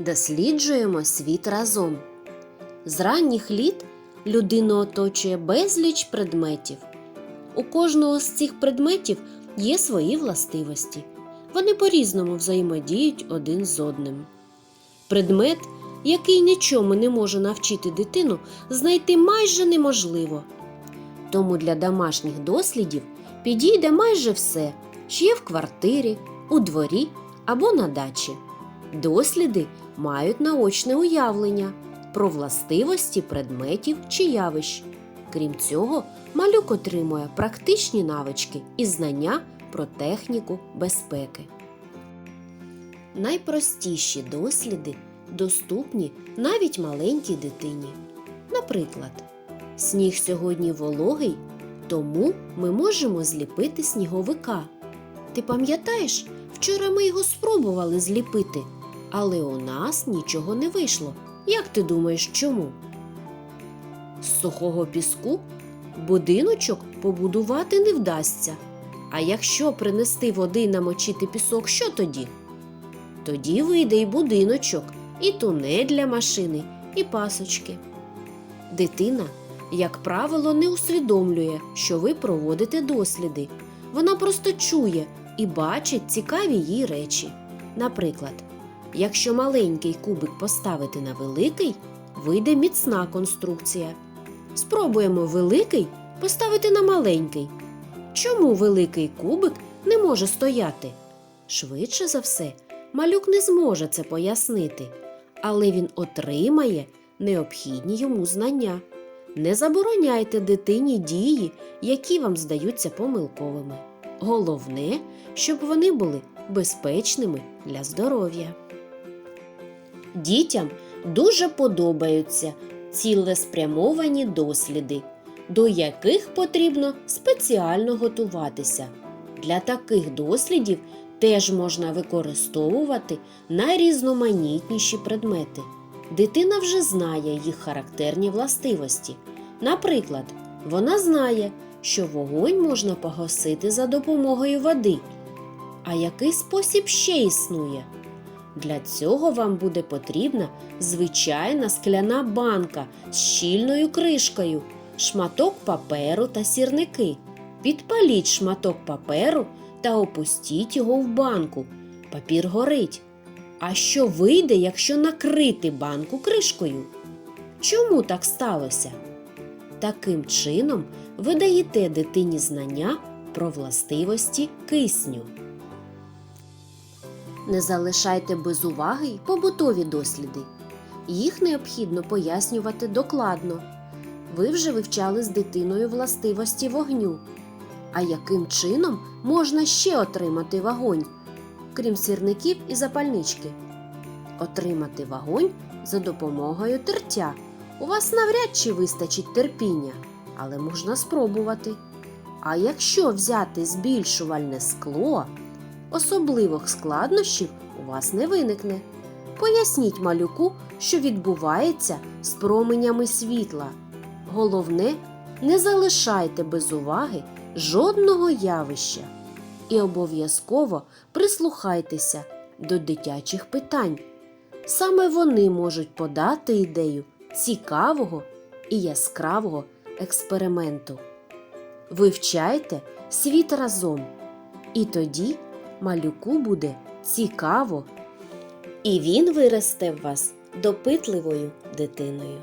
Досліджуємо світ разом. З ранніх літ людину оточує безліч предметів. У кожного з цих предметів є свої властивості. Вони по-різному взаємодіють один з одним. Предмет, який нічому не може навчити дитину, знайти майже неможливо. Тому для домашніх дослідів підійде майже все, що є в квартирі, у дворі або на дачі. Досліди мають наочне уявлення про властивості предметів чи явищ. Крім цього, малюк отримує практичні навички і знання про техніку безпеки. Найпростіші досліди доступні навіть маленькій дитині. Наприклад, сніг сьогодні вологий, тому ми можемо зліпити сніговика. Ти пам'ятаєш, вчора ми його спробували зліпити, але у нас нічого не вийшло. Як ти думаєш, чому? З сухого піску будиночок побудувати не вдасться. А якщо принести води намочити пісок, що тоді? Тоді вийде і будиночок, і тунель для машини, і пасочки. Дитина, як правило, не усвідомлює, що ви проводите досліди. Вона просто чує і бачить цікаві їй речі. Наприклад, якщо маленький кубик поставити на великий, вийде міцна конструкція. Спробуємо великий поставити на маленький. Чому великий кубик не може стояти? Швидше за все, малюк не зможе це пояснити, але він отримає необхідні йому знання. Не забороняйте дитині дії, які вам здаються помилковими. Головне, щоб вони були безпечними для здоров'я. Дітям дуже подобаються цілеспрямовані досліди, до яких потрібно спеціально готуватися. Для таких дослідів теж можна використовувати найрізноманітніші предмети. Дитина вже знає їх характерні властивості. Наприклад, вона знає, що вогонь можна погасити за допомогою води. А який спосіб ще існує? Для цього вам буде потрібна звичайна скляна банка з щільною кришкою, шматок паперу та сірники. Підпаліть шматок паперу та опустіть його в банку. Папір горить. А що вийде, якщо накрити банку кришкою? Чому так сталося? Таким чином ви даєте дитині знання про властивості кисню. Не залишайте без уваги й побутові досліди. Їх необхідно пояснювати докладно. Ви вже вивчали з дитиною властивості вогню. А яким чином можна ще отримати вогонь, крім сірників і запальнички? Отримати вогонь за допомогою тертя. У вас навряд чи вистачить терпіння, але можна спробувати. А якщо взяти збільшувальне скло, особливих складнощів у вас не виникне. Поясніть малюку, що відбувається з променями світла. Головне, не залишайте без уваги жодного явища і обов'язково прислухайтеся до дитячих питань. Саме вони можуть подати ідею цікавого і яскравого експерименту. Вивчайте світ разом, і тоді малюку буде цікаво, і він виросте в вас допитливою дитиною.